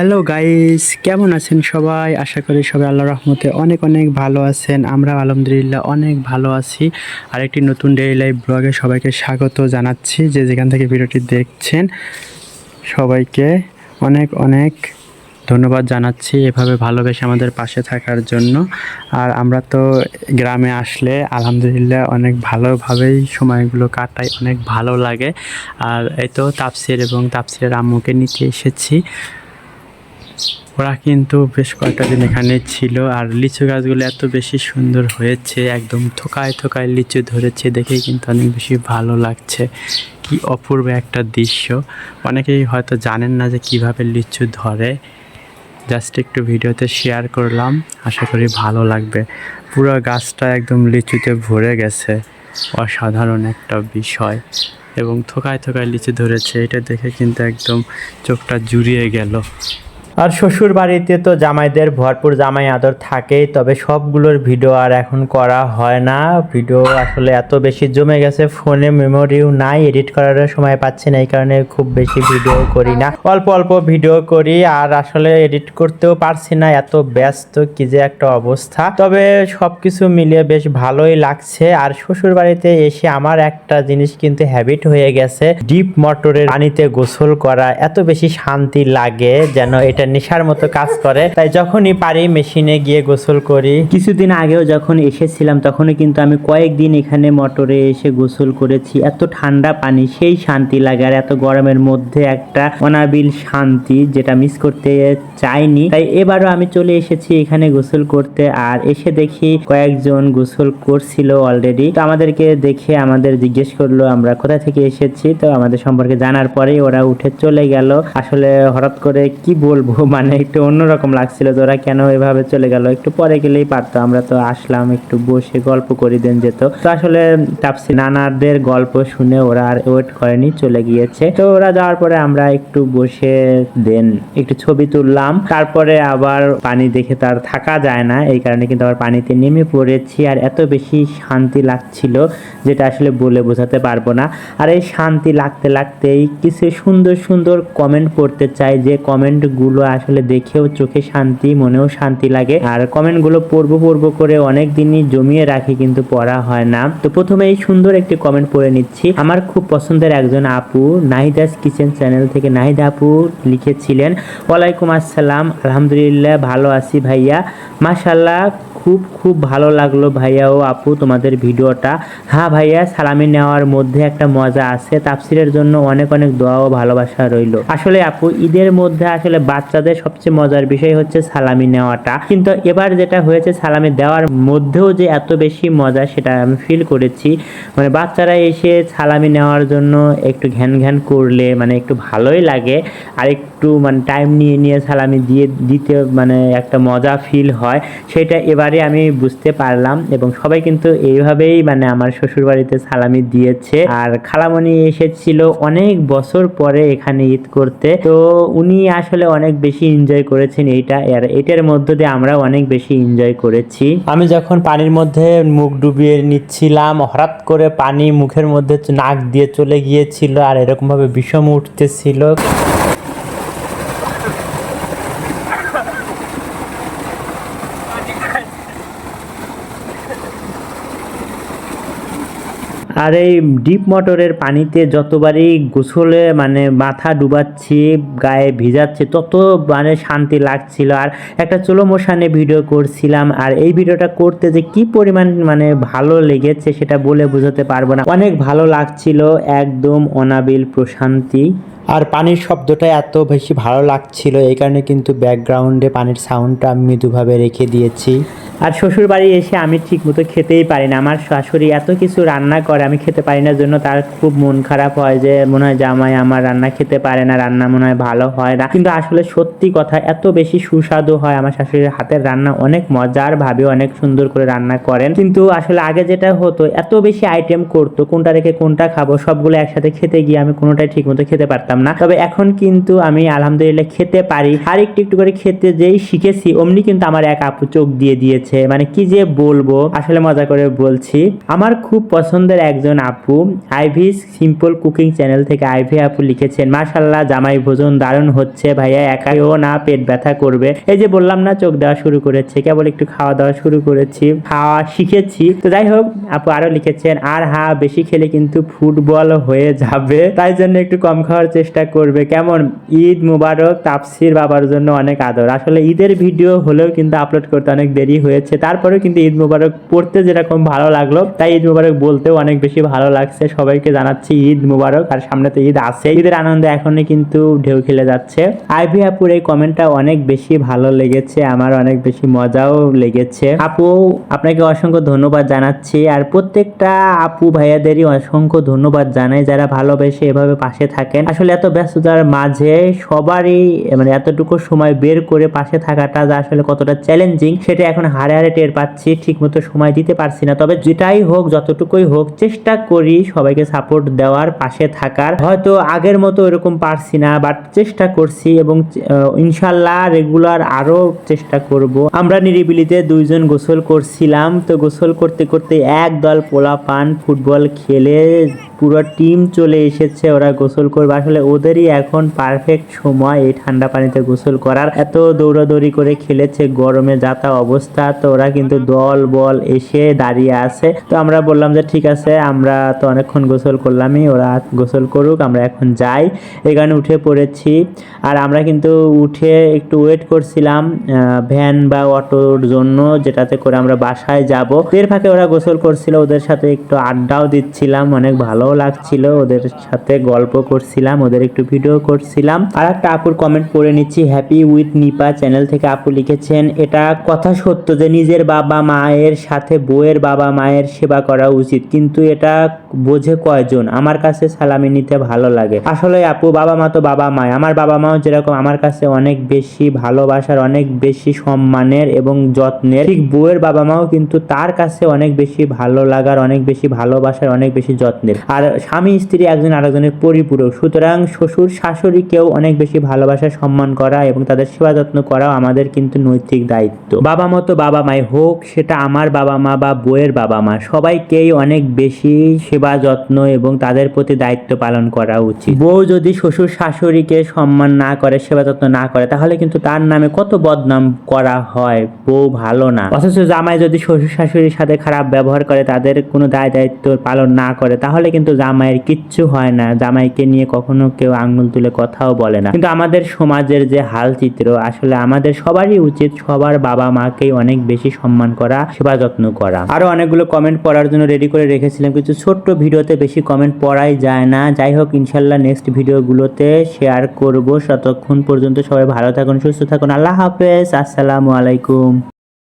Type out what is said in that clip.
Hello guys কেমন আছেন সবাই? আশা করি সবাই আল্লাহ রহমতে অনেক অনেক ভালো আছেন। আমরা আলহামদুলিল্লাহ অনেক ভালো আছি। আর একটি নতুন ডেইলি লাইফ ব্লগে সবাইকে স্বাগত জানাচ্ছি যে যেখান থেকে ভিডিওটি দেখছেন সবাইকে অনেক অনেক ধন্যবাদ জানাচ্ছি এভাবে ভালোবেসে আমাদের পাশে থাকার জন্য। আর আমরা তো গ্রামে আসলে আলহামদুলিল্লাহ অনেক ভালোভাবেই সময়গুলো কাটাই, অনেক ভালো লাগে। আর এই তো তাপসির এবং তাপসিরের আম্মুকে নিতে এসেছি। ওরা কিন্তু বেশ কয়েকটা দিন এখানে ছিল আর লিচু গাছগুলো এত বেশি সুন্দর হয়েছে, একদম থোকায় থোকায় লিচু ধরেছে দেখেই কিন্তু অনেক বেশি ভালো লাগছে। কি অপূর্ব একটা দৃশ্য। অনেকেই হয়তো জানেন না যে কীভাবে লিচু ধরে। জাস্ট একটু ভিডিওতে শেয়ার করলাম, আশা করি ভালো লাগবে। পুরো গাছটা একদম লিচুতে ভরে গেছে। অসাধারণ একটা বিষয়। এবং থোকায় থোকায় লিচু ধরেছে, এটা দেখে কিন্তু একদম চোখটা জুড়িয়ে গেল। আর শ্বশুর বাড়িতে তো জামাইদের ভরপুর জামাই আদর থাকেই, তবে সবগুলোর ভিডিও আর এখন করা হয় না। ভিডিও আসলে এত বেশি জমে গেছে, ফোনে মেমোরিও নাই এডিট করার সময় পাচ্ছি না, এই কারণে খুব বেশি ভিডিও করি না। অল্প অল্প ভিডিও করি, আর আসলে এডিট করতেও পারছি না, এত ব্যস্ত কি যে একটা অবস্থা। তবে সবকিছু মিলিয়ে বেশ ভালোই লাগছে, আর শ্বশুর বাড়িতে এসে আমার একটা জিনিস কিন্তু হ্যাবিট হয়ে গেছে ডিপ মোটরের পানিতে গোসল করা, এত বেশি শান্তি লাগে যেন এটা নেশার মতো কাজ করে। তাই যখনই পারি, মেশিনে গিয়ে গোসল করি। কিছুদিন আগেও যখন এসেছিলাম তখনই কিন্তু আমি কয়েকদিন এখানে মোটরে এসে গোসল করেছি। এত ঠান্ডা পানি, সেই শান্তি লাগে। আর এত গরমের মধ্যে একটা অনাবিল শান্তি যেটা মিস করতে চাইনি। তাই এবারও আমি চলে এসেছি এখানে গোসল করতে। আর এসে দেখি কয়েকজন গোসল করছিল অলরেডি তো আমাদেরকে দেখে আমাদের জিজ্ঞেস করল, আমরা কোথা থেকে এসেছি? তো আমাদের সম্পর্কে জানার পরেই ওরা উঠে চলে গেল। আসলে হঠাৎ করে কি বলব? মানে একটু অন্যরকম লাগছিল যে ওরা কেন এভাবে চলে গেল। একটু পরে গেলেই পারতো, আমরা তো আসলাম, একটু বসে গল্প করে দেন যেত। তো আসলে তাপসি নানাদের গল্প শুনে ওরা আর ওয়েট করেনি, চলে গিয়েছে। তো ওরা যাওয়ার পরে আমরা একটু বসে দেন একটু ছবি তুললাম। তারপরে আবার পানি দেখে তার থাকা যায় না, এই কারণে কিন্তু আবার পানিতে নেমে পড়েছি। আর এত বেশি শান্তি লাগছিল, যেটা আসলে বলে বোঝাতে পারব না। আর এই শান্তি লাগতে লাগতেই কিছু সুন্দর সুন্দর কমেন্ট পড়তে চাই। যে কমেন্টগুলো আসলে দেখেও চোখে শান্তি, মনেও শান্তি লাগে। আর কমেন্টগুলো পড়ব পড়ব করে অনেক দিনই জমিয়ে রাখি কিন্তু পড়া হয় না। তো প্রথমে এই সুন্দর একটি কমেন্ট পড়ে নিচ্ছি। আমার খুব পছন্দের একজন আপু, নাহিদাস কিচেন চ্যানেল থেকে নাহিদা আপু লিখেছিলেন, ওয়ালাইকুম আসসালাম, আলহামদুলিল্লাহ, ভালো আছি ভাইয়া। মাশাল্লাহ খুব খুব ভালো লাগল ভাইয়া ও আপু তোমাদের ভিডিওটা। হ্যাঁ ভাইয়া, সালামি নেওয়ার মধ্যে একটা মজা আছে, তাফসিরের জন্য অনেক অনেক দোয়া ও ভালোবাসা রইল। আসলে আপু, ঈদের মধ্যে আসলে বাচ্চাদের সবচেয়ে মজার বিষয় হচ্ছে সালামি নেওয়াটা। কিন্তু এবার যেটা হয়েছে, সালামি দেওয়ার মধ্যেও যে এত বেশি মজা, সেটা আমি ফিল করেছি। মানে বাচ্চারা এসে সালামি নেওয়ার জন্য একটু ঘ্যান ঘ্যান করলে মানে একটু ভালোই লাগে। আর একটু মানে টাইম নিয়ে নিয়ে সালামি দিয়ে, দিতে মানে একটা মজা ফিল হয়। সেটা এবারে আমি বুঝতে পারলাম এবং সবাই কিন্তু এইভাবেই মানে আমার শ্বশুর বাড়িতে সালামি দিয়েছে। আর খালামণি এসেছিল অনেক বছর পরে এখানে ঈদ করতে। তো উনি আসলে অনেক বেশি এনজয় করেছেন এইটা। আর এটার মধ্য দিয়ে আমরা অনেক বেশি এনজয় করেছি। আমি যখন পানির মধ্যে মুখ ডুবিয়ে নিচ্ছিলাম, হঠাৎ করে পানি মুখের মধ্যে নাক দিয়ে চলে গিয়েছিল আর এরকম ভাবে বিষম উঠতেছিল। আর এই ডিপ মোটরের পানিতে যতবারই গোসলে মানে মাথা ডুবাচ্ছি, গায়ে ভিজাচ্ছে, তত মানে শান্তি লাগছিল। আর একটা চলো মোশানে ভিডিও করছিলাম। আর এই ভিডিওটা করতে যে কি পরিমাণ মানে ভালো লেগেছে সেটা বলে বোঝাতে পারব না। অনেক ভালো লাগছিল, একদম অনাবিল প্রশান্তি। আর পানির শব্দটা এত বেশি ভালো লাগছিল, এই কারণে কিন্তু ব্যাকগ্রাউন্ডে পানির সাউন্ডটা মৃদুভাবে রেখে দিয়েছি। আর শ্বশুর বাড়ি এসে আমি ঠিক মতো খেতেই পারি না। আমার শাশুড়ি এত কিছু রান্না করে, আমি খেতে পারি না, জন্য তার খুব মন খারাপ হয় যে, মনে হয় জামাই আমার রান্না খেতে পারে না, রান্না মনে হয় ভালো হয় না। কিন্তু আসলে সত্যি কথা, এত বেশি সুস্বাদু হয় আমার শাশুড়ির হাতের রান্না, অনেক মজার ভাবে অনেক সুন্দর করে রান্না করেন। কিন্তু আসলে আগে যেটা হতো, এত বেশি আইটেম করতো, কোনটা রেখে কোনটা খাব, সবগুলো একসাথে খেতে গিয়ে আমি কোনোটাই ঠিক মতো খেতে পারতাম না। তবে এখন কিন্তু আমি আলহামদুলিল্লাহ খেতে পারি। আর একটু একটু করে খেতে যেই শিখেছি, অমনি কিন্তু আমার এক আপু চোখ দিয়ে দিয়েছে। লিখেছে মানে কি যে বলব? আসলে মজা করে বলছি। আমার খুব পছন্দের একজন আপু আইভি সিম্পল কুকিং চ্যানেল থেকে আইভি আপু লিখেছেন মাশাল্লাহ জামাই ভোজন দারুণ হচ্ছে ভাইয়া একাও না পেট ব্যথা করবে। এই যে বললাম না, চোখ দেওয়া শুরু করেছে, কেবল একটু খাওয়া দাওয়া শুরু করেছি, খাওয়া শিখেছি। তো যাই হোক, আপু আরও লিখেছেন, আর হা, বেশি খেলে কিন্তু ফুটবল হয়ে যাবে, তাই জন্য একটু কম খাওয়ার চেষ্টা করবে। কেমন? ঈদ মুবারক, তাপসির বাবার জন্য অনেক আদর। আসলে ঈদের ভিডিও হলেও কিন্তু আপলোড করতে অনেক দেরি হয়েছে। তারপরেও কিন্তু ঈদ মুবারক পড়তে যেরকম ভালো লাগল, তাই ঈদ মুবারক বলতেও অনেক বেশি ভালো লাগছে। সবাইকে জানাচ্ছি ঈদ মুবারক, আর সামনে তো ঈদ আছে। ঈদের আনন্দে এখনই কিন্তু ঢেউ খেলে যাচ্ছে। আইভি আপুর এই কমেন্টটা অনেক বেশি ভালো লেগেছে, আমার অনেক বেশি মজাও লেগেছে। আপু, আপনাকে অসংখ্য ধন্যবাদ জানাচ্ছি, আর প্রত্যেকটা আপু ভাইয়াদেরই অসংখ্য ধন্যবাদ জানাই, যারা ভালোবেসে এভাবে পাশে থাকেন। আসলে এত ব্যস্ততার মাঝে সবারই মানে এতটুকু সময় বের করে পাশে থাকাটা যে আসলে কতটা চ্যালেঞ্জিং সেটা এখন হারে হারে হারে টের পাচ্ছি ঠিক মতো সময় দিতে পারছি না। তবে যেটাই হোক, যতটুকুই হোক, চেষ্টা করি সবাইকে সাপোর্ট দেওয়ার, পাশে থাকার। হয়তো আগের মতো এরকম পারছি না বাট চেষ্টা করছি এবং ইনশাল্লাহ রেগুলার আরও চেষ্টা করব। আমরা নিরিবিলিতে দুইজন গোসল করছিলাম। তো গোসল করতে করতে এক দল পোলা পান ফুটবল খেলে পুরো টিম চলে এসেছে, ওরা গোসল করবে। আসলে ওদেরই এখন পারফেক্ট সময় এই ঠান্ডা পানিতে গোসল করার। এত দৌড়াদৌড়ি করে খেলেছে, গরমে যাতা অবস্থা। তো ওরা কিন্তু দল বল এসে দাঁড়িয়ে আছে। তো আমরা বললাম যে, ঠিক আছে, আমরা তো অনেকক্ষণ গোসল করলামই, ওরা গোসল করুক, আমরা এখন যাই। এখানে উঠে পড়েছি। আর আমরা কিন্তু উঠে একটু ওয়েট করছিলাম ভ্যান বা অটোর জন্য, যেটাতে করে আমরা বাসায় যাব। এর ফাঁকে ওরা গোসল করছিল, ওদের সাথে একটু আড্ডাও দিচ্ছিলাম, অনেক ভালোও লাগছিল, ওদের সাথে গল্প করছিলাম, ওদের একটু ভিডিও করছিলাম। আর একটা আপুর কমেন্ট পড়ে নিচ্ছি হ্যাপি উইথ নিপা চ্যানেল থেকে আপু লিখেছেন, এটা কথা সত্য যে নিজের বাবা মায়ের সাথে বউয়ের বাবা মায়ের সেবা করা উচিত, কিন্তু এটা বোঝে কয়জন? আমার কাছে সালামি নিতে ভালো লাগে। আসলে আপু, বাবা মা তো বাবা মা আমার বাবা মাও যেরকম, আমার কাছে অনেক বেশি ভালোবাসার, অনেক বেশি সম্মানের এবং যত্নের। ঠিক বউয়ের বাবা মাও কিন্তু তার কাছে অনেক বেশি ভালো লাগার, অনেক বেশি ভালোবাসার, অনেক বেশি যত্নের। আর স্বামী, স্ত্রী একজন আরেকজনের পরিপূরক। সুতরাং শ্বশুর, শাশুড়িকেও অনেক বেশি ভালোবাসা, সম্মান করা এবং তাদের সেবা যত্ন করাও আমাদের কিন্তু নৈতিক দায়িত্ব। বাবা মতো বাবা মাই হোক, সেটা আমার বাবা মা বা বউয়ের বাবা মা। সবাইকেই অনেক বেশি সেবা যত্ন এবং তাদের প্রতি দায়িত্ব পালন করা উচিত। বউ যদি শ্বশুর, শাশুড়িকে সম্মান না করে, সেবা যত্ন না করে, তাহলে কিন্তু তার নামে কত বদনাম করা হয়? বউ ভালো না। অথচ জামাই যদি শ্বশুর, শাশুড়ির সাথে খারাপ ব্যবহার করে, তাদের কোনো দায় দায়িত্ব পালন না করে, তাহলে কিন্তু জামাইয়ের কিচ্ছু হয় না। জামাইকে নিয়ে কখনো কেউ আঙ্গুল তুলে কথাও বলে না। কিন্তু আমাদের সমাজের যে হাল চিত্র আসলে আমাদের সবারই উচিত সবার বাবা মাকেই অনেক বেশি সম্মান করা, সেবা যত্ন করা। আরও অনেকগুলো কমেন্ট পড়ার জন্য রেডি করে রেখেছিলাম, কিছু ছোট্ট ভিডিওতে বেশি কমেন্ট পড়াই যায় না। যাই হোক, ইনশাল্লাহ নেক্সট ভিডিওগুলোতে শেয়ার করব। ততক্ষণ পর্যন্ত সবাই ভালো থাকুন, সুস্থ থাকুন। আল্লাহ হাফেজ। আসসালামু আলাইকুম।